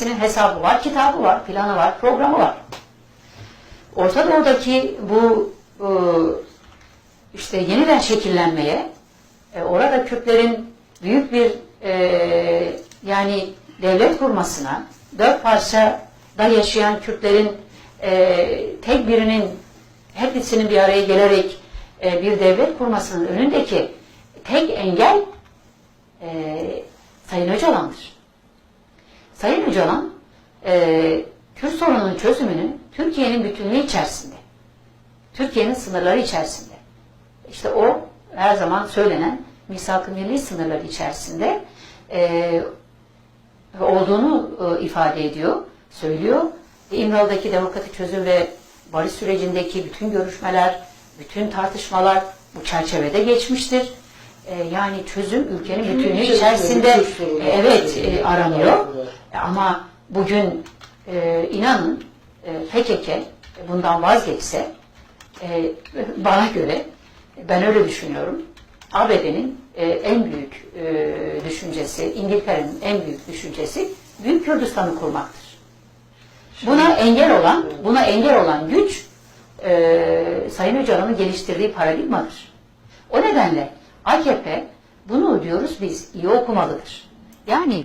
Hepsinin hesabı var, kitabı var, planı var, programı var. Orta Doğu'daki bu e, işte yeniden şekillenmeye, e, orada Kürtlerin büyük bir e, yani devlet kurmasına, dört parçada yaşayan Kürtlerin tek birinin hepsinin bir araya gelerek bir devlet kurmasının önündeki tek engel Sayın Öcalan'dır. Sayın Öcalan, e, Kürt sorununun çözümünü Türkiye'nin bütünlüğü içerisinde, Türkiye'nin sınırları içerisinde, işte o her zaman söylenen misak-ı milli sınırları içerisinde e, olduğunu e, ifade ediyor, söylüyor. İmralı'daki demokratik çözüm ve barış sürecindeki bütün görüşmeler, bütün tartışmalar bu çerçevede geçmiştir. E, yani çözüm ülkenin Bütün bütünlüğü içerisinde e, evet e, aranıyor. E, Ama bugün e, inanın e, PKK bundan vazgeçse e, bana göre ben öyle düşünüyorum. ABD'nin e, en büyük e, düşüncesi, İngiltere'nin en büyük düşüncesi Büyük Kürdistan'ı kurmaktır. Buna engel olan, buna engel olan güç e, Sayın Öcalan'ın geliştirdiği paradigmadır. O nedenle AKP bunu diyoruz biz iyi okumalıdır. Yani